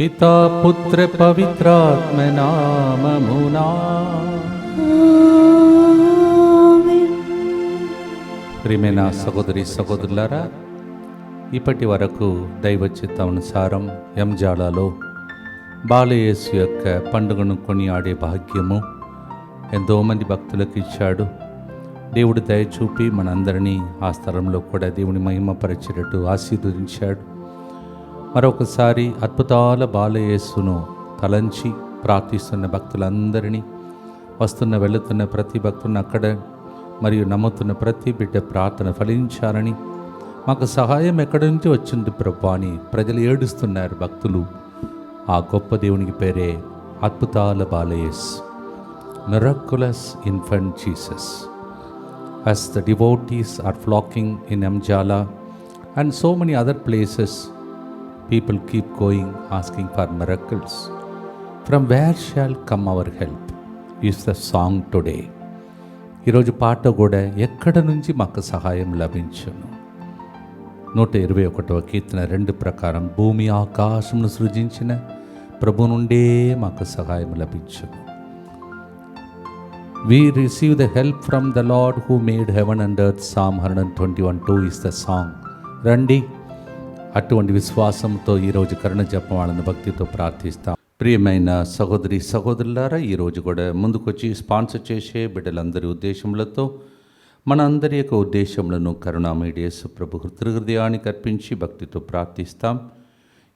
పితా పుత్ర పవిత్రాత్మ నామమునా ప్రియమైన సహోదరి సహోదరులారా ఇప్పటి వరకు దైవ చిత్తానుసారం ఎంజాళలో బాలయేసు యొక్క పండుగను కొనియాడే భాగ్యము ఎంతోమంది భక్తులకు ఇచ్చాడు. దేవుడు దయ చూపి మనందరినీ ఆ స్థలంలో కూడా దేవుని మహిమపరిచేటట్టు ఆశీర్వదించాడు. మరొకసారి అద్భుతాల బాలయేసును తలంచి ప్రార్థిస్తున్న భక్తులందరినీ వస్తున్న వెళుతున్న ప్రతి భక్తుని అక్కడ మరియు నమ్ముతున్న ప్రతి బిడ్డ ప్రార్థన ఫలించాలని మాకు సహాయం ఎక్కడి నుంచి వచ్చింది ప్రభా అని ప్రజలు ఏడుస్తున్నారు భక్తులు. ఆ గొప్ప దేవునికి పేరే అద్భుతాల Balayesu. Miraculous infant Jesus as the devotees are flocking in Enjala and so many other places people keep going asking for miracles from where shall come our help is the song today ఈరోజు పాట కూడా ఎక్కడ నుంచి మాకు సహాయం లభించును? నూట ఇరవై ఒకటవ కీర్తన రెండు ప్రకారం భూమి ఆకాశంను సృజించిన ప్రభు నుండే మాకు సహాయం లభించును. We receive the help from the Lord who made heaven and earth psalm hundred twenty one two is the song రండి. అటువంటి విశ్వాసంతో ఈరోజు కరుణ జపమాలను భక్తితో ప్రార్థిస్తాం. ప్రియమైన సహోదరి సహోదరులారా ఈరోజు కూడా ముందుకొచ్చి స్పాన్సర్ చేసే బిడ్డలందరి ఉద్దేశములతో మన అందరి యొక్క ఉద్దేశములను కరుణామయుడేసు ప్రభు హృదయానికి అర్పించి భక్తితో ప్రార్థిస్తాం.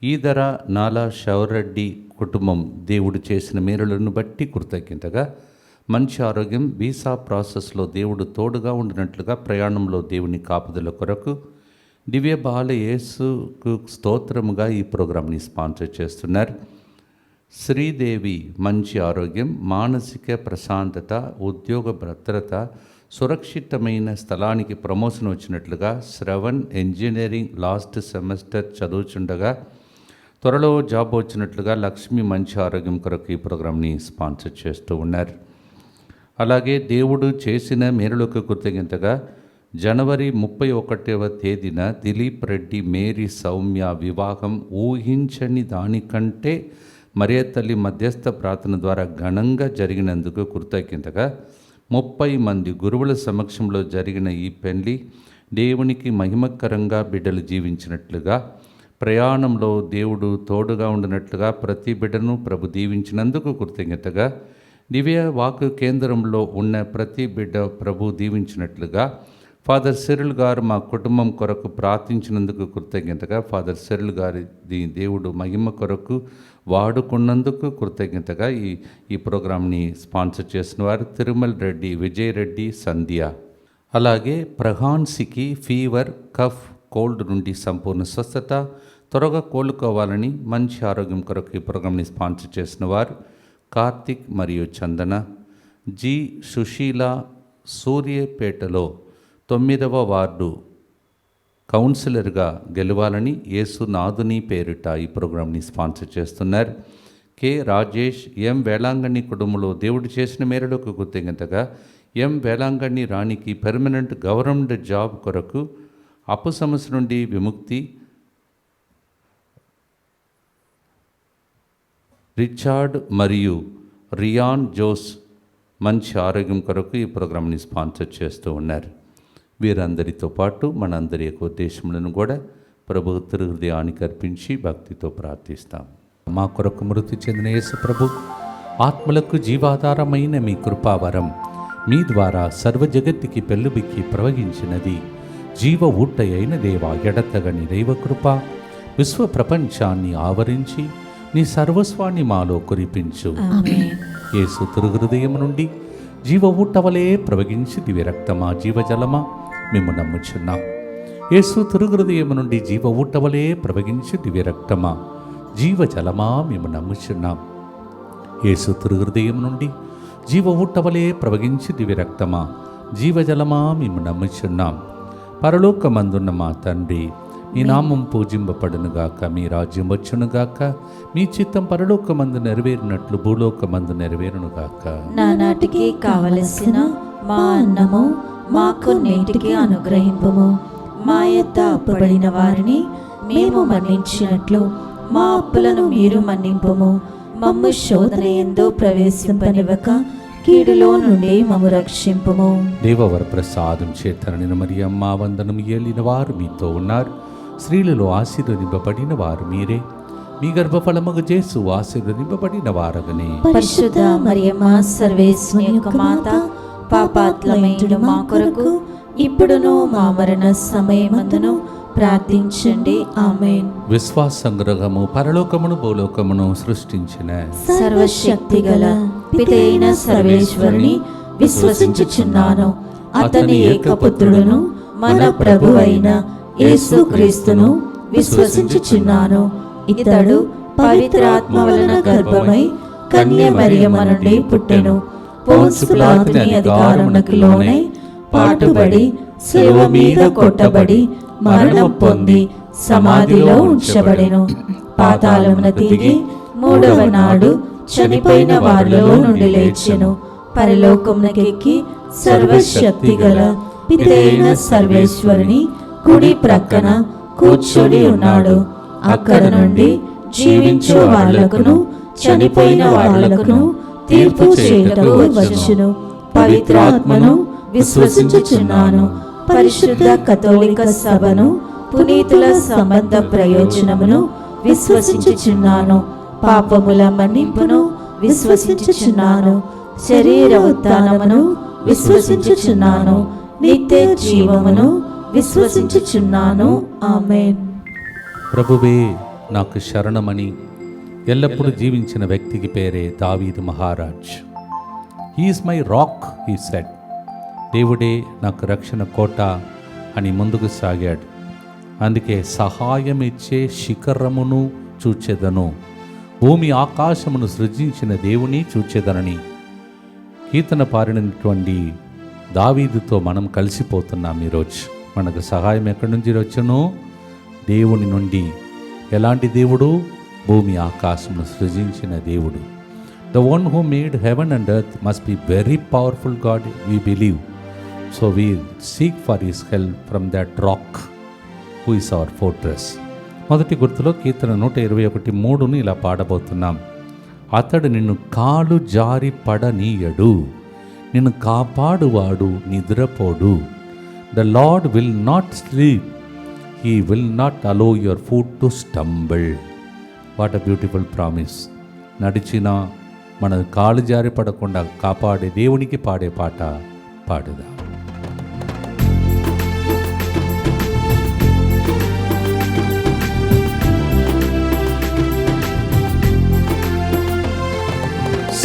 ఈ ధర నాలా శౌరెడ్డి కుటుంబం దేవుడు చేసిన మేలులను బట్టి కృతజ్ఞతగా మంచి ఆరోగ్యం వీసా ప్రాసెస్లో దేవుడు తోడుగా ఉండినట్లుగా ప్రయాణంలో దేవుని కాపుదల కొరకు దివ్య బాల యేసుకు స్తోత్రముగా ఈ ప్రోగ్రాంని స్పాన్సర్ చేస్తున్నారు. శ్రీదేవి మంచి ఆరోగ్యం మానసిక ప్రశాంతత ఉద్యోగ భద్రత సురక్షితమైన స్థలానికి ప్రమోషన్ వచ్చినట్లుగా శ్రవణ్ ఇంజనీరింగ్ లాస్ట్ సెమిస్టర్ చదువుచుండగా త్వరలో జాబ్ వచ్చినట్లుగా లక్ష్మి మంచి ఆరోగ్యం కొరకు ఈ ప్రోగ్రాంని స్పాన్సర్ చేస్తూ ఉన్నారు. అలాగే దేవుడు చేసిన మేలులకు కృతజ్ఞతగా జనవరి ముప్పై ఒకటవ తేదీన దిలీప్ రెడ్డి మేరీ సౌమ్య వివాహం ఊహించని దానికంటే మరియ తల్లి మధ్యస్థ ప్రార్థన ద్వారా ఘనంగా జరిగినందుకు కృతజ్ఞతగా ముప్పై మంది గురువుల సమక్షంలో జరిగిన ఈ పెళ్ళి దేవునికి మహిమకరంగా బిడ్డలు జీవించినట్లుగా ప్రయాణంలో దేవుడు తోడుగా ఉండినట్లుగా ప్రతి బిడ్డను ప్రభు దీవించినందుకు కృతజ్ఞతగా దివ్య వాక్ కేంద్రంలో ఉన్న ప్రతి బిడ్డ ప్రభు దీవించినట్లుగా ఫాదర్ సెరుల్ గారు మా కుటుంబం కొరకు ప్రార్థించినందుకు కృతజ్ఞతగా ఫాదర్ సెరుల్ గారి దీ- దేవుడు మహిమ కొరకు వాడుకున్నందుకు కృతజ్ఞతగా ఈ ఈ ప్రోగ్రామ్ని స్పాన్సర్ చేసిన వారు తిరుమల రెడ్డి విజయ్ రెడ్డి సంధ్య. అలాగే ప్రహాన్సికి ఫీవర్ కఫ్ కోల్డ్ నుండి సంపూర్ణ స్వస్థత త్వరగా కోలుకోవాలని మంచి ఆరోగ్యం కొరకు ఈ ప్రోగ్రాంని స్పాన్సర్ చేసిన వారు కార్తిక్ మరియు చందన జి సుశీల సూర్యపేటలో తొమ్మిదవ వార్డు కౌన్సిలర్గా గెలవాలని యేసు నాదుని పేరిట ఈ ప్రోగ్రాంని స్పాన్సర్ చేస్తున్నారు. కె. రాజేష్ ఎం. వేలాంగణి కుటుంబంలో దేవుడు చేసిన మేరలోకి గుర్తింతగా ఎం. వేలాంగణి రాణికి పెర్మనెంట్ గవర్నమెంట్ జాబ్ కొరకు అప్పు సమస్య నుండి విముక్తి రిచార్డ్ మరియు రియాన్ జోస్ మంచి ఆరోగ్యం కొరకు ఈ ప్రోగ్రాంని స్పాన్సర్ చేస్తూ ఉన్నారు. వీరందరితో పాటు మనందరి యొక్క ఉద్దేశములను కూడా ప్రభు హృదయానికి అర్పించి భక్తితో ప్రార్థిస్తాం. మా కొరకు మృతి చెందిన యేసు ప్రభు ఆత్మలకు జీవాధారమైన మీ కృపావరం మీ ద్వారా సర్వ జగత్తుకి పెళ్ళుబిక్కి ప్రవహించినది. జీవ ఊట అయిన దేవా ఎడతగని దైవకృప విశ్వ ప్రపంచాన్ని ఆవరించి నీ సర్వస్వాన్ని మాలో కురిపించు. యేసు తిరుహృదయం నుండి జీవ ఊటవలే ప్రవగించి దివ్య రక్తమా జీవజలమా మేము నమ్ముచున్నాం. యేసు తిరుహృదయం నుండి జీవ ఊటవలే ప్రవగించి దివ్య రక్తమా జీవజలమా మేము నమ్ముచున్నాం. యేసు తిరుహృదయం నుండి జీవ ఊటవలే ప్రవగించి దివ్య రక్తమా జీవజలమా మేము నమ్ముచున్నాం. పరలోకమందున్న మా తండ్రి మీ నామం పూజింపబడునుగాక మీ రాజ్యం వచ్చునుగాక మీ చిత్తం పరలోకమందు నెరవేరినట్లు భూలోకమందు నెరవేరునుగాక. నానాటికి కావలసిన మా అన్నము మాకు నేటికి అనుగ్రహింపము. మా యొక్క అప్పబడిన వారిని మేము మన్నించినట్లు మా అప్పులను మీరు మన్నింపుము. మమ్ము శోధన ఎందు ప్రవేశింపనివ్వక కీడులో నుండి మమ్ము రక్షింపుము. దేవవర ప్రసాదం చేతనని మరి అమ్మ వందనం ఏలిన వారు మీతో ఉన్నారు. స్త్రీలలో ఆశీర్వదింపబడిన వారు మీరే. మీ గర్భఫలముగు చేసు ఆశీర్వదింపబడిన వారగనే. పరిశుద్ధ మరియమ్మ సర్వేశ్వని యొక్క మాత పాపాత్లమైండు మా కొరకు ఇప్పుడును మా మరణ సమయమందును ప్రార్థించండి. ఆమెన్. విశ్వాస సంగ్రహము పరలోకమును భూలోకమును సృష్టించిన సర్వశక్తి గల పితైన సర్వేశ్వరుని విశ్వసించుచున్నాను. అతని ఏకపుత్రుడును మన ప్రభు అయిన యేసుక్రీస్తును విశ్వసించుచున్నాను. ఇతడు పవిత్రాత్మ వలన గర్భమై కన్య మరియమ్మ నుండి పుట్టెను. పోన్సు అధికారమునకు లోనై పాటుబడి శిలువ మీద కొట్టబడి మరణం పొంది సమాధిలో ఉంచబడెను. పాతాళమున తిరిగి మూడవ నాడు చనిపోయిన వారిలో నుండి లేచెను. పరలోకమునకెక్కి సర్వశక్తి గల పితైన సర్వేశ్వరుని కుడి ప్రక్కన కూర్చొని ఉన్నాడు. అక్కడ నుండి జీవించే వాళ్ళకును చనిపోయిన వాళ్ళకును తీర్పు చేయుటకు వచ్చును. పవిత్రాత్మను విశ్వసించుచున్నాను. పరిశుద్ధ కథోలిక సభను పునీతుల సంబంధ ప్రయోజనమును విశ్వసించుచున్నాను. పాపముల మన్నింపును విశ్వసించుచున్నాను. శరీర ఉత్థానమును విశ్వసించుచున్నాను. నిత్య జీవమును విశ్వసించుచున్నాను. ఆమెన్. ప్రభువే నాకు శరణమని ఎల్లప్పుడూ జీవించిన వ్యక్తికి పేరే దావీదు Maharaj. He is my rock he said దేవుడే నాకు రక్షణ కోట అని ముందుకు సాగాడు. అందుకే సహాయం ఇచ్చే శిఖరమును చూచెదను. భూమి ఆకాశమును సృజించిన దేవుని చూచెదనని. కీర్తన పారినటువంటి దావీదుతో మనం కలిసిపోతున్నాం ఈరోజు. మనకు సహాయం ఎక్కడి నుంచి వచ్చును? దేవుని నుండి. ఎలాంటి దేవుడు? భూమి ఆకాశమును సృజించిన దేవుడు. The one who made heaven and earth must be very powerful God we believe so we seek for his help from that rock who is our fortress మొదటి గుర్తులో కీర్తన నూట ఇరవై ఒకటి మూడును ఇలా పాడబోతున్నాం. అతడు నిన్ను కాలు జారి పడనీయడు నిన్ను కాపాడువాడు నిద్రపోడు. The Lord will not sleep he will not allow your foot to stumble what a beautiful promise. నడిచిన మన కాలు జారి పడకుండా కాపాడే దేవునికి పాడే పాట పాడుదా.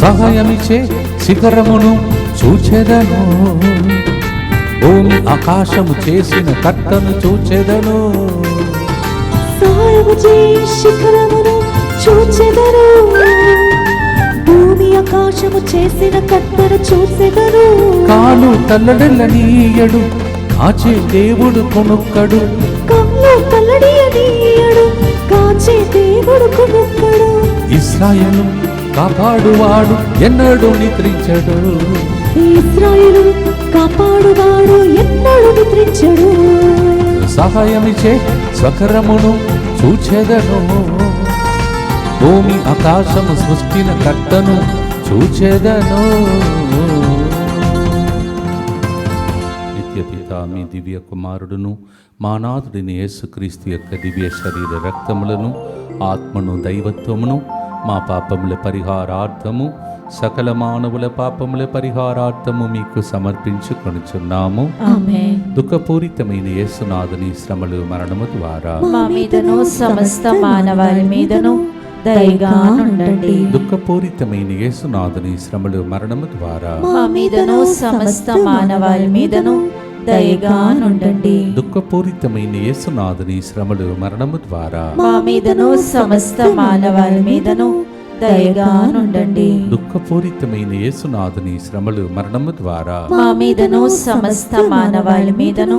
సహాయమిచ్చే శిఖరమును చూచెదను. భూమి ఆకాశము చేసిన కట్టను చూచెదను. సహాయము శిఖరమును చూచెదరు. భూమి ఆకాశము చేసిన కత్తెర చూచెదరు. కాలు తల్లడెల్లనీయడు కాచే దేవుడు కొనుక్కడు. కమ్ము తల్లడియనీయడు కాచే దేవుడు కొనుక్కడు. ఇస్రాయలు కాపాడువాడు ఎన్నడూ నిద్రించడు. ఇస్రాయేలు కాపాడువాడు ఎన్నడూ నిద్రించడు. సహాయమిచ్చే స్వకరమును చూచెదను. భూమి ఆకాశము సృష్టిన కట్టను చూచెదను. నిత్యపిత మీ దివ్య కుమారుడును మానాథుడిని యేసుక్రీస్తు యొక్క దివ్య శరీర రక్తములను ఆత్మను దైవత్వమును మా పాపముల పరిహారార్థము సకల మానవుల పాపముల పరిహారార్థము మీకు సమర్పించుకొనుచున్నాము. దుఃఖపూరితమైన యేసునాథుని శ్రమలు మరణము ద్వారా మా మీదను సమస్త మానవాళి మీదను దయగా నుండండి దుఃఖపూరితమైన యేసునాథుని శ్రమలు మరణము ద్వారా మా మీదను సమస్త మానవాళి మీదను దయగా దుఃఖపూరితమైన యేసునాథుని శ్రమలు మరణము ద్వారా మా మీదను సమస్త మానవాళి మీదను దయగా నుండండి దుఃఖపూరితమైన యేసునాథుని శ్రమలు మరణము ద్వారా మా మీదను సమస్త మానవాళి మీదను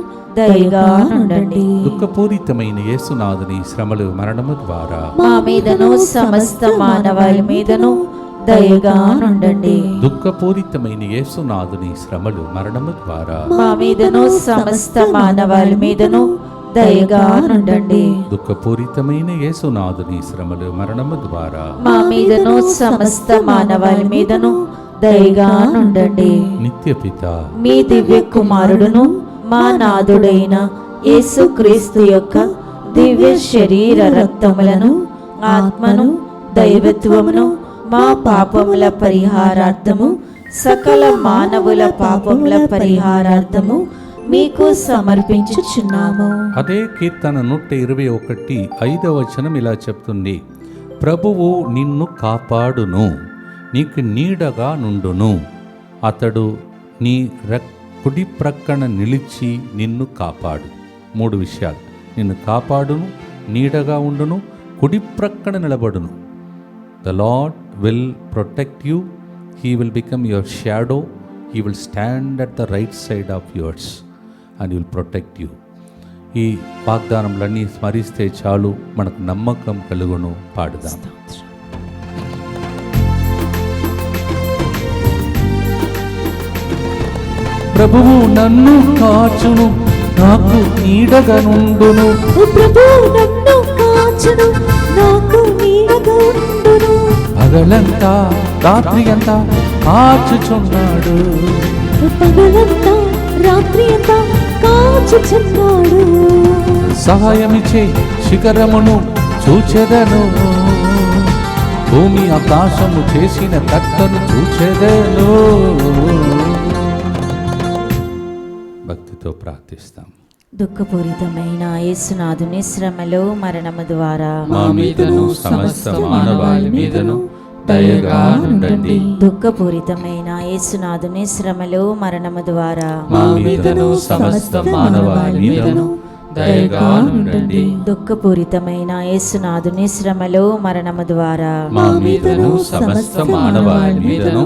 దయగా నుండండి. దుఃఖపూరితమైన యేసునాథుని శ్రమలు మరణము ద్వారా మా మీదను సమస్త మానవాళి మీదను దయగా నుండండి. దుఃఖపూరితమైన యేసునాథుని శ్రమలు మరణము ద్వారా మా మీదను సమస్త మానవాళి మీదను దయగా నుండండి. దుఃఖపూరితమైన యేసునాథుని శ్రమలు మరణము ద్వారా మా మీదను సమస్త మానవాళి మీదను దయగా నుండండి. నిత్యపిత మీ దివ్య కుమారుడును మా నాథుడైన యేసుక్రీస్తు యొక్క దివ్య శరీర రక్తములను ఆత్మను దైవత్వమును మా పాపముల పరిహారార్థము సకల మానవుల పాపముల పరిహారార్థము మీకు సమర్పించుచున్నాము. అదే కీర్తన నూట ఇరవై ఒకటి ఐదవ వచనం ఇలా చెప్తుంది. ప్రభువు నిన్ను కాపాడును నీకు నీడగా నుండును. అతడు నీ రక్ కుడి ప్రక్కన నిలిచి నిన్ను కాపాడు. మూడు విషయాలు. నిన్ను కాపాడును నీడగా ఉండును కుడి ప్రక్కన నిలబడును. The Lord will protect you he will become your shadow he will stand at the right side of yours and will protect you ఈ వాగ్దానములన్నీ స్మరిస్తే చాలు మనకు నమ్మకం కలుగును పాడుదాం. ప్రభువు నన్ను కాచును నాకు నీడగా నుండును ఓ ప్రభు నన్ను కాచును నాకు నీడగా ఉండును పగలంతా రాత్రి అంతా కాచుచున్నాడు పగలంతా రాత్రి అంతా కాచుచున్నాడు. సహాయమిచ్చే శిఖరమును చూచెదను. భూమి ఆకాశము చేసిన కర్తను చూచెదను. భక్తితో ప్రార్థిస్తాం. దుఃఖపూరితమైన యేసునాథుని శ్రమలో మరణము ద్వారా మా మీదను సమస్త మానవాళి మీదను దయగా ఉండండి దుఃఖపూరితమైన యేసునాథుని శ్రమలో మరణము ద్వారా మా మీదను సమస్త మానవాళి మీదను దయగా ఉండండి దుఃఖపూరితమైన యేసునాథుని శ్రమలో మరణము ద్వారా మా మీదను సమస్త మానవాళి మీదను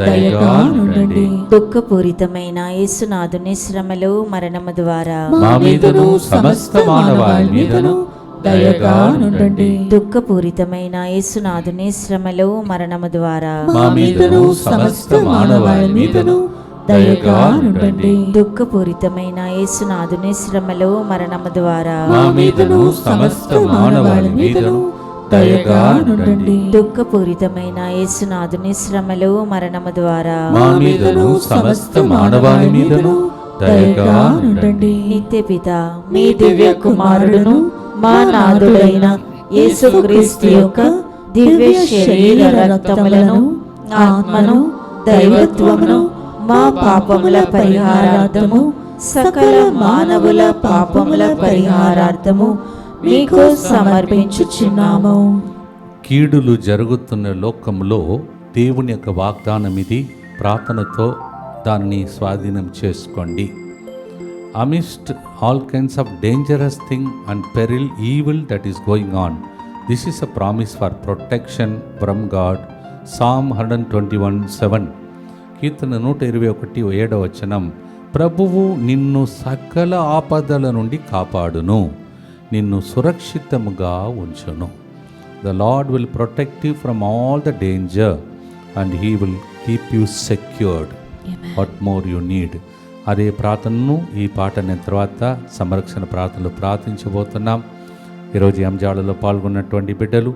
దయగా ఉండండి దుఃఖపూరితమైన యేసునాథుని శ్రమలో మరణము ద్వారా. మా మీదను సమస్త మానవాళి మీదను దయగా ఉండండి దుఃఖపూరితమైన యేసునాథుని శ్రమలో మరణము ద్వారా. మా మీదను సమస్త మానవాళి మీదను దయగా ఉండండి దుఃఖపూరితమైన యేసునాథుని శ్రమలో మరణము ద్వారా. మా మీదను సమస్త మానవాళి మీదను దయగా ఉండండి. దుఃఖపూరితమైన యేసునాథుని శ్రమలో మరణము ద్వారా మా మీదను సమస్త మానవాళి మీదను దయగా ఉండండి. నిత్య పిత మీ దివ్య కుమారుడును మా నాథుడైన యేసుక్రీస్తు యొక్క దివ్య శరీర రక్తములను ఆత్మను దైవత్వమును మా పాపముల పరిహారార్థము సకల మానవుల పాపముల పరిహారార్థము మీకు సమర్పించుచున్నాము. కీడులు జరుగుతున్న లోకంలో దేవుని యొక్క వాగ్దానం ఇది ప్రార్థనతో దాన్ని స్వాధీనం చేసుకోండి. Amidst all kinds of dangerous thing and peril evil that is going on this is a promise for protection from God psalm hundred twenty one seven కీర్తన నూట ఇరవై ఒకటి ఏడవచనం ప్రభువు నిన్ను సకల ఆపదల నుండి కాపాడును. నిన్ను సురక్షితముగా ఉంచును. The Lord will protect you from all the danger and he will keep you secured what more you need అదే ప్రార్థనను ఈ పాట అయిన తర్వాత సంరక్షణ ప్రార్థనలు ప్రార్థించబోతున్నాం. ఈరోజు ఎంజాళ్ళలో పాల్గొన్నటువంటి బిడ్డలు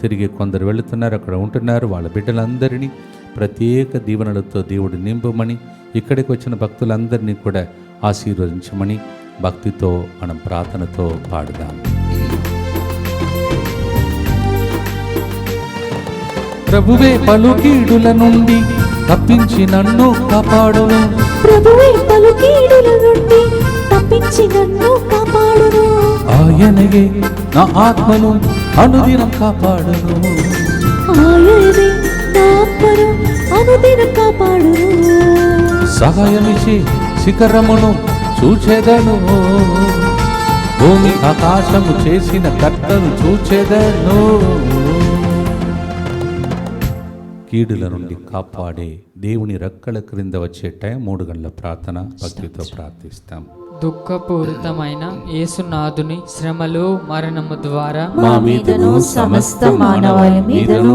తిరిగి కొందరు వెళుతున్నారు అక్కడ ఉంటున్నారు వాళ్ళ బిడ్డలందరినీ ప్రత్యేక దీవెనలతో దేవుడు నింపమని ఇక్కడికి వచ్చిన భక్తులందరినీ కూడా ఆశీర్వదించమని భక్తితో మనం ప్రార్థనతో పాడుదాం. ప్రభువే పలుకీడుల నుండి తప్పించి నన్ను కాపాడును. ప్రభువే పలు కీడుల నుండి తప్పించి నన్ను కాపాడును. ఆయనగే నా ఆత్మను అనుదినం కాపాడును. ఆయనే నా ఆత్మను అనుదినం కాపాడును. సహాయమిచ్చి శిఖరమును చూచెదను. భూమి ఆకాశము చేసిన కర్తను చూచెదను. కీడుల నుండి కాపాడే దేవుని రెక్కల క్రింద వచ్చే టైం మూడు గంటల ప్రార్థన భక్తితో ప్రార్థిస్తాం. దుఃఖపూరితమైన యేసునాథుని శ్రమలు మరణము ద్వారా మా మీదను సమస్త మానవాళి మీదను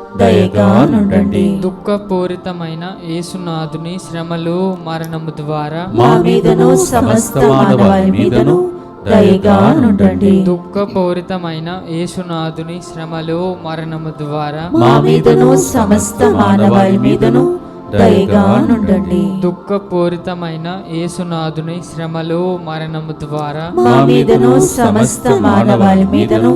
దయగా నుండండి. దుఃఖపూరితమైన యేసునాథుని శ్రమలు మరణము ద్వారా మా మీదను సమస్త మానవాళి మీదను దయగా నుండండి. దుఃఖపూరితమైన యేసునాథుని శ్రమలు మరణము ద్వారా మా మీదను సమస్త మానవాళి మీదను దయగా నుండండి. దుఃఖపూరితమైన యేసునాథుని శ్రమలు మరణము ద్వారా మా మీదను సమస్త మానవాళి మీదను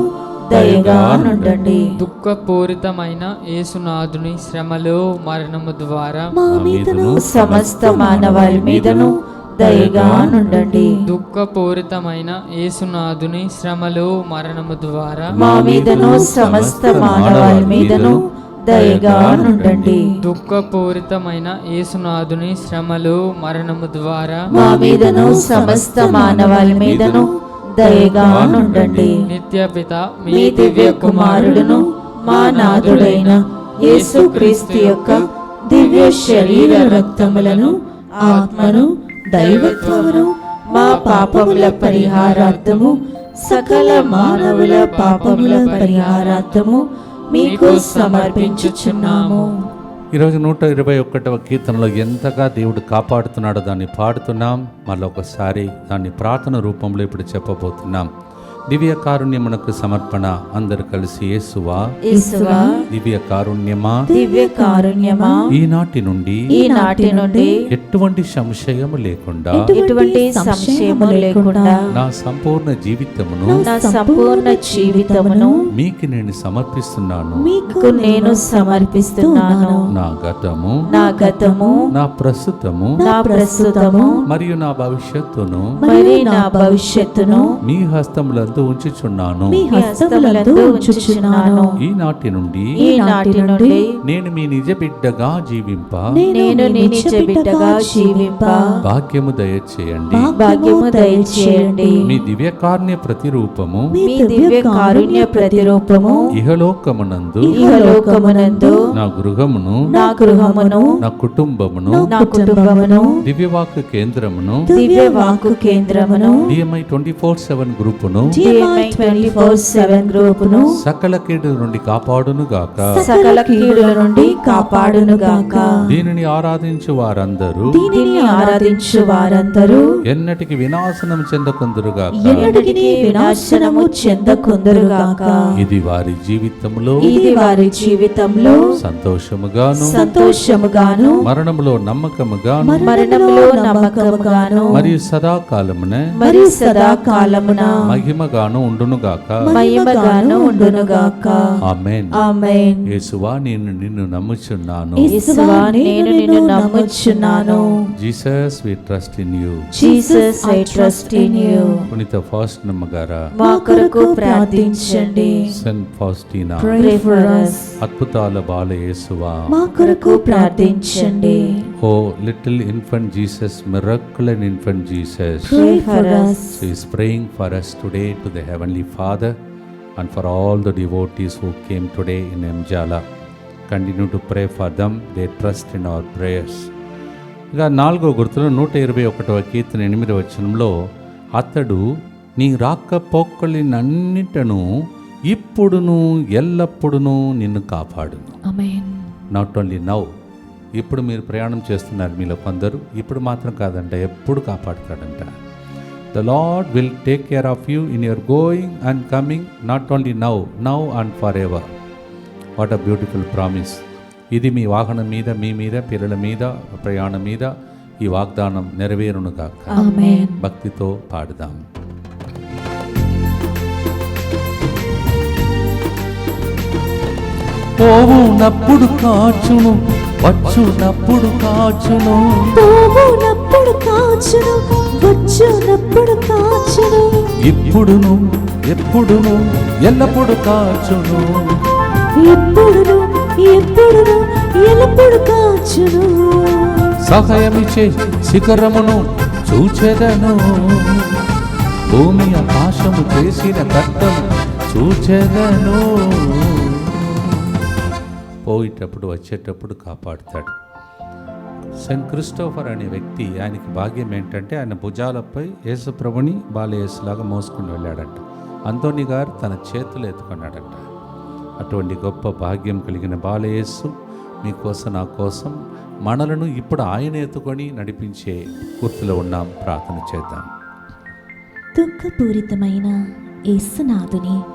దయగా నుండండి దుఃఖపూరితమైన యేసునాథుని శ్రమలు మరణము ద్వారా మా మీదను సమస్త మానవాళి మీదను దయగా నుండండి దుఃఖపూరితమైన యేసునాథుని శ్రమలు మరణము ద్వారా మా మీదను సమస్త మానవాళి మీదను దయగా నుండండి దుఃఖపూరితమైన యేసునాథుని శ్రమలు మరణము ద్వారా మా మీదను సమస్త మానవాళి మీదను దయగా నుండండి. నిత్య పిత మీ దివ్య కుమారుడును మా నాథుడైన యేసుక్రీస్తు యొక్క దివ్య శరీర రక్తములను ఆత్మను దైవత్వమును మా పాపముల పరిహారార్థము సకల మానవుల పాపముల పరిహారార్థము మీకు సమర్పించుచున్నాము. ఈరోజు నూట ఇరవై ఒకటవ కీర్తనలో ఎంతగా దేవుడు కాపాడుతున్నాడో దాన్ని పాడుతున్నాం. మళ్ళీ ఒకసారి దాన్ని ప్రార్థన రూపంలో ఇప్పుడు చెప్పబోతున్నాం. దివ్య కారుణ్యమునకు సమర్పణ అందరు కలిసి యేసువా దివ్య కారుణ్యమా దివ్య కారుణ్యమా ఈనాటి నుండి ఈనాటి నుండి ఎటువంటి సంశయము లేకుండా ఎటువంటి సంశయము లేకుండా నా సంపూర్ణ జీవితమును నా సంపూర్ణ జీవితమును మీకు నేను సమర్పిస్తున్నాను. మీకు నేను సమర్పిస్తున్నాను. నా గతము నా గతము నా ప్రస్తుతము నా ప్రస్తుతము మరియు నా భవిష్యత్తును మరి నా భవిష్యత్తును మీ హస్తములందు ఉంచుచున్నాను. మీ హస్తములందు ఉంచుచున్నాను. ఈనాటి నుండి ఈనాటి నుండి నేను మీ నిజ బిడ్డగా జీవింప. నేను నీ నిజ బిడ్డగా జీవింప. భాగ్యము దయచేయండి. భాగ్యము దయచేయండి. మీ దివ్యకార్య ప్రతిరూపము. మీ దివ్య కారుణ్య ప్రతిరూపము. ఇహలోకమునందు ఇహలోకమునందు నా గృహమును నా గృహమును నా కుటుంబమును నా కుటుంబమును దివ్యవాక్కు కేంద్రమును దివ్య వాక్కు కేంద్రమును డిఎంఐ ట్వంటీ ఫోర్ సెవెన్ గ్రూపును గ్రూపును సకల కీడుల నుండి కాపాడును గాక సకల కీడుల నుండి కాపాడును గాక దీనిని ఆరాధించు వారందరూ దీనిని ఆరాధించు వారందరూ ఎన్నటికి వినాశనం చెందకుందురుగాక. ఎన్నటికీ వినాశనము చెందకుందరుగాక. ఇది వారి జీవితంలో ఇది వారి జీవితంలో సంతోషముగాను సంతోషముగాను మరణములో నమ్మకముగాను మరణంలో నమ్మకముగాను మరియు సదాకాలమున మరి సదాకాలమున మహిమగాను ఉండునుగాక మహిమగాను ఉండునుగాక ఆమేన్. ఆమేన్. యేసువా నేను నిన్ను నమ్ముచున్నాను. యేసువా నేను నిన్ను నమ్ముచున్నాను. Jesus we trust in you Jesus I trust in you పునీత ఫాస్ట్ నమ్మగారా మా కొరకు ప్రార్థించండి. Saint Faustina. For us. అద్భుతాల బాల యేసువా. మా కొరకు ప్రార్థించండి. O little infant Jesus miraculous infant Jesus so is praying for us today to the heavenly Father and for all the devotees who came today in Enjala continue to pray for them they trust in our prayers ఇంకా నాలుగో గుర్తులు నూట ఇరవై ఒకటవ కీర్తన ఎనిమిది వచనంలో అతడు నీ రాక పోక్కలినన్నిటను ఇప్పుడును ఎల్లప్పుడును నిన్ను కాపాడు నాట్ ఓన్లీ నౌ ఇప్పుడు మీరు ప్రయాణం చేస్తున్నారు మీలో కొందరు. ఇప్పుడు మాత్రం కాదంట ఎప్పుడు కాపాడుతాడంట. The Lord will take care of you in your going and coming not only now now and for ever what a beautiful promise ఇది మీ వాహనం మీద మీ మీద పిల్లల మీద ప్రయాణం మీద ఈ వాగ్దానం నెరవేరును కాక ఆమేన్. భక్తితో పాడుదాం. పోవునప్పుడు కాచును వచ్చునప్పుడు కాచును. పోవునప్పుడు కాచును వచ్చునప్పుడు కాచును. ఇప్పుడును ఎప్పుడును ఎల్లప్పుడు కాచును. ఎప్పుడును ఎప్పుడును ఎల్లప్పుడు కాచును. సహాయమిచ్చే శిఖరమును చూచెదను. భూమి ఆకాశము చేసిన కట్టం చూచెదను. పోయేటప్పుడు వచ్చేటప్పుడు కాపాడుతాడు. సెయింట్ క్రిస్టోఫర్ అనే వ్యక్తి ఆయనకి భాగ్యం ఏంటంటే ఆయన భుజాలపై యేసుప్రభుని బాలయేసులాగా మోసుకుని వెళ్ళాడంట. అంతోని గారు తన చేతులు ఎత్తుకున్నాడంట. అటువంటి గొప్ప భాగ్యం కలిగిన బాలయేసు మీకోసం నా కోసం మనలను ఇప్పుడు ఆయన ఎత్తుకొని నడిపించే గుర్తులో ఉన్నాం. ప్రార్థన చేద్దాం. దుఃఖపూరితమైన యేసునాథుని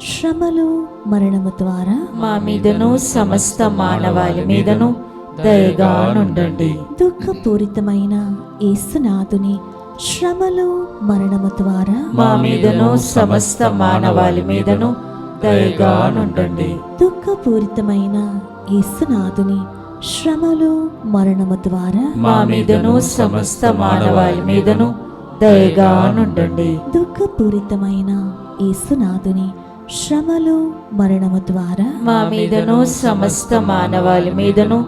శ్రమలు మరణము ద్వారా మా మీదను సమస్త మానవాళి మీదను దయగా నుండండి. దుఃఖపూరితమైన యేసునాథుని శ్రమలు మరణము ద్వారా మా మీదను సమస్త మానవాళి మీదను దయగా నుండండి. దుఃఖపూరితమైన యేసునాథుని శ్రమలు మరణము ద్వారా మా మీదను సమస్త మానవాళి మీదను దయగా నుండండి. దుఃఖపూరితమైన యేసునాథుని శ్రమలు మరణము ద్వారా మా మీదను సమస్త మానవాళి మీదను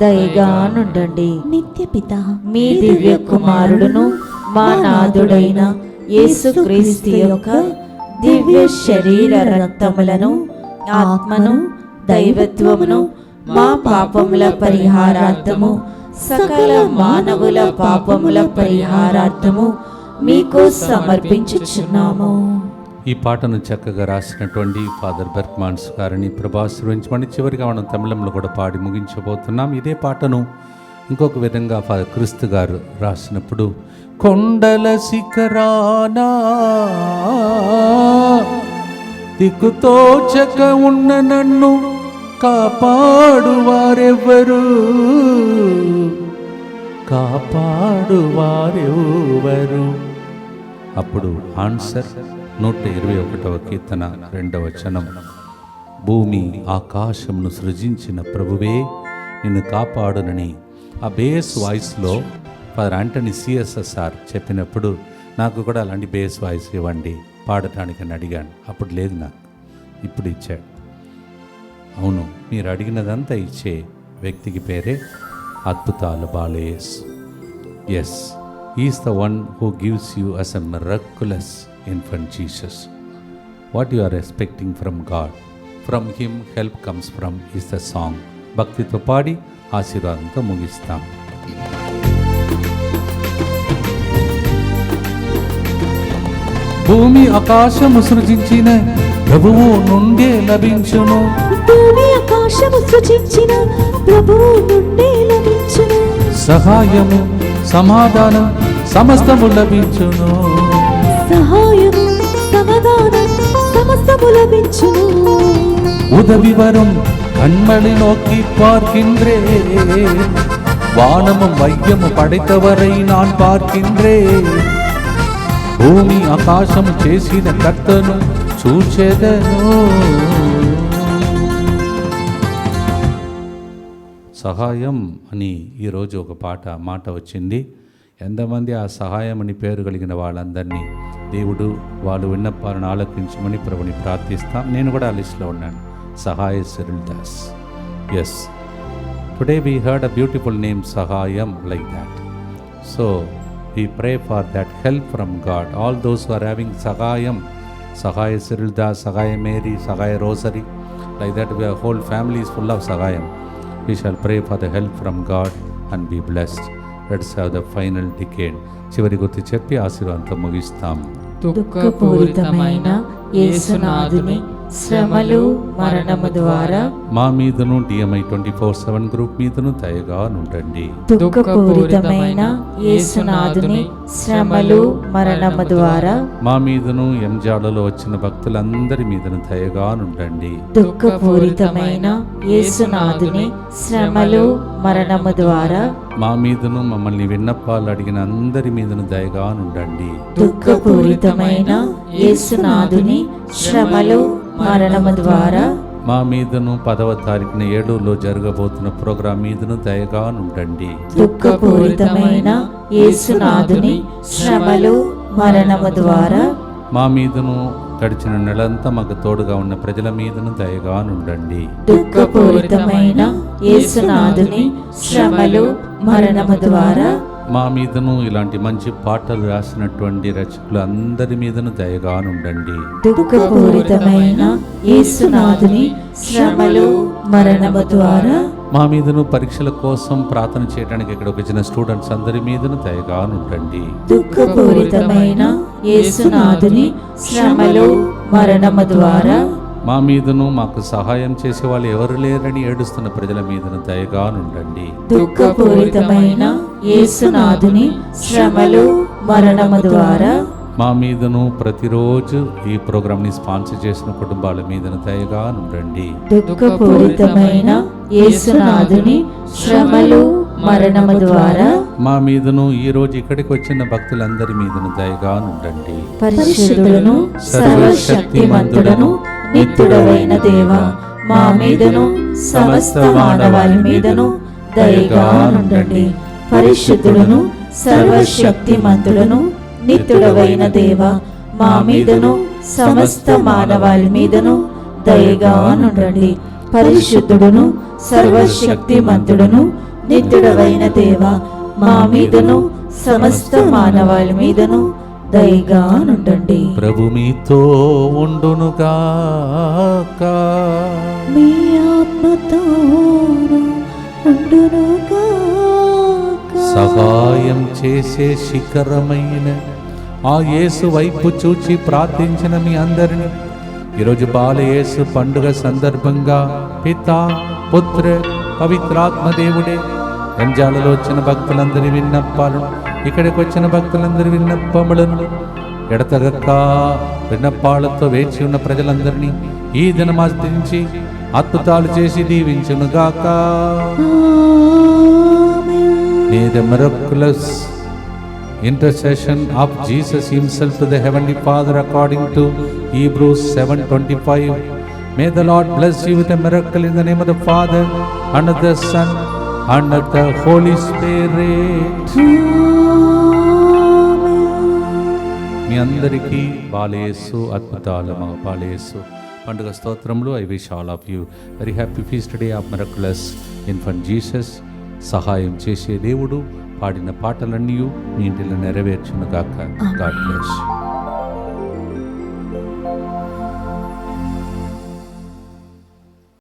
దయగా నుండండి. నిత్య పిత మీ దివ్య కుమారుడును మా నాథుడైన యేసుక్రీస్తు యొక్క దివ్య శరీర రక్తములను ఆత్మను దైవత్వమును మా పాపముల పరిహారార్థము సకల మానవుల పాపముల పరిహారార్థము మీకు సమర్పించుచున్నాము. ఈ పాటను చక్కగా రాసినటువంటి ఫాదర్ బెర్క్మాన్స్ గారిని ప్రభాశ్రయించమని చివరిగా మనం తమిళంలో కూడా పాడి ముగించబోతున్నాం. ఇదే పాటను ఇంకొక విధంగా ఫాదర్ క్రిస్తు గారు రాసినప్పుడు కొండల శిఖరానా దిక్కుతోచక ఉన్న నన్ను కాపాడువారెవ్వరు కాపాడువారెవ్వరు. అప్పుడు ఆన్సర్ నూట ఇరవై ఒకటవ కీర్తన రెండవ వచనం. భూమి ఆకాశమును సృజించిన ప్రభువే నిన్ను కాపాడునని ఆ బేస్ వాయిస్లో ఫాదర్ ఆంటనీ సిఎస్ఎస్ఆర్ చెప్పినప్పుడు నాకు కూడా అలాంటి బేస్ వాయిస్ ఇవ్వండి పాడటానికి అని అడిగాను. అప్పుడు లేదు నాకు ఇప్పుడు ఇచ్చాడు. అవును మీరు అడిగినదంతా ఇచ్చే వ్యక్తికి పేరే అద్భుతాల Balayesu yes is the one who gives you us a miraculous infant Jesus what you are expecting from God from him help comes from is the song భక్తితో పాడి ఆశీర్వాదంతో ముగిస్తాం భూమి ఆకాశము సృజించిన ప్రభువు నుండే లభించును. భూమి ఆకాశము సృజించిన ప్రభువు నుండే లభించును. సహాయము సమాధానం సమస్తము లభించును. సమాధానం సమస్తము లభించును உதவி வரும் கண்மணி நோக்கி பார்க்கின்றேன் வானமும் வையமும் படைத்தவரை நான் பார்க்கின்றேன் భూమి ఆకాశము చేసిన కర్తను చూచెదను సహాయం అని ఈరోజు ఒక పాట మాట వచ్చింది ఎంతమంది ఆ సహాయం అని పేరు కలిగిన వాళ్ళందరినీ దేవుడు వాళ్ళు విన్నపాలను ఆలకించమని ప్రభుని ప్రార్థిస్తాం నేను కూడా ఆ లిస్ట్లో ఉన్నాను సహాయ Cyril Das yes today we heard a beautiful name సహాయం like that so we pray for that help from God. All those who are having Sagayam, Sagaya Cirilda, Sagaya Mary, Sagaya Rosary, like that, we our whole family is full of Sagayam. We shall pray for the help from God and Let's have the final decade. చివరి గుర్తు చెప్పి ఆశీర్వాదంతో ముగిస్తాం దుఃఖపూరితమైన యేసునాథుని శ్రమలు మరణము ద్వారా మా మీదను DMI twenty four seven group మీదను దయగా నుండండి. దుఃఖపూరితమైన యేసునాథుని శ్రమలు మరణము ద్వారా మా మీదను ఎంజాడలో వచ్చిన భక్తులందరి మీదను దయగా నుండండి. దుఃఖపూరితమైన యేసునాథుని శ్రమలు మరణము ద్వారా మా మీదను మమ్మల్ని విన్నపాలు అడిగిన అందరి మీదను దయగా నుండండి. దుఃఖపూరితమైన యేసునాథుని శ్రమలు మరణము ద్వారా మా మీదను పదవ తారీఖున ఏడులో జరగబోతున్న ప్రోగ్రాం మీదను దయగా నుండండి. దుఃఖపూరితమైన యేసునాథుని శ్రమలు మరణము ద్వారా మా మీదను గడిచిన నెలంతా మాకు తోడుగా ఉన్న ప్రజల మీదను దయగా నుండండి. దుఃఖపూరితమైన యేసునాథుని శ్రమలు మరణము ద్వారా మా మీదను ఇలాంటి మంచి పాటలు రాసినటువంటి రచకులు అందరి మీదను దయగా నుండండి దుఃఖపూరితమైన యేసునాథుని శ్రమలు మరణము ద్వారా మా మీదను పరీక్షల కోసం ప్రార్థన చేయడానికి ఇక్కడికి వచ్చిన స్టూడెంట్స్ అందరి మీదను దయగా నుండండి దుఃఖపూరితమైన యేసునాథుని శ్రమలు మరణము ద్వారా మా మీదను మాకు సహాయం చేసే వాళ్ళు ఎవరు లేరని ఏడుస్తున్న ప్రజల మీదను దయగా నుండండి. దుఃఖపూరితమైన యేసునాథుని శ్రమలు మరణము ద్వారా మా మీదను ప్రతిరోజు ఈ ప్రోగ్రామ్ని స్పాన్సర్ చేసిన కుటుంబాల మీదను దయగా నుండండి. దుఃఖపూరితమైన యేసునాథుని శ్రమలు మరణము ద్వారా మా మీదను ఈ రోజు ఇక్కడికి వచ్చిన భక్తులందరి మీదను దయగా నుండండి. పరిశుద్ధులను సర్వశక్తిమంతుడను నిత్యుడవైన దేవ మా మీదను సమస్త మానవాళి మీదను దయగా ఉండండి పరిశుద్ధులను సర్వశక్తిమంతుడను నిత్యుడవైన దేవ మా మీదను సమస్త మానవాళి మీదను దయగా ఉండండి పరిశుద్ధుడును సర్వశక్తిమంతుడును నిత్యుడవైన దేవ మా మీదను సమస్త మానవాళి మీదను దయగా నుండండి ప్రభు మీతో ఉండునుగాక మీ ఆత్మతోను ఉండునుగాక సహాయం చేసే శిఖరమైన ఆ యేసు వైపు చూచి ప్రార్థించిన మీ అందరిని. ఈరోజు బాలయేసు పండుగ సందర్భంగా పిత పుత్ర పవిత్రాత్మ దేవుడే. ఎంజాలలో వచ్చిన భక్తులందరి విన్నప్పాలను ఇక్కడికి వచ్చిన భక్తులందరూ విన్నపములను ఎడతగక్క విన్నప్పాలతో వేచి ఉన్న ప్రజలందరినీ ఈ దినమాస్తించి అద్భుతాలు చేసి దీవించునుగాక. Intercession of Jesus himself to the heavenly Father according to Hebrews seven twenty five may the Lord bless you with miracle in the name of the Father and the Son and the Holy Spirit మీ అందరికీ బాలేసు అద్భుతాల మా బాలేసు. పండుగ స్తోత్రంలో I wish all of you. Very happy feast day of miraculous infant Jesus. సహాయం చేసే దేవుడు పాడిన పాటలన్నీ మీ ఇంటిలో నెరవేర్చును గాక. God bless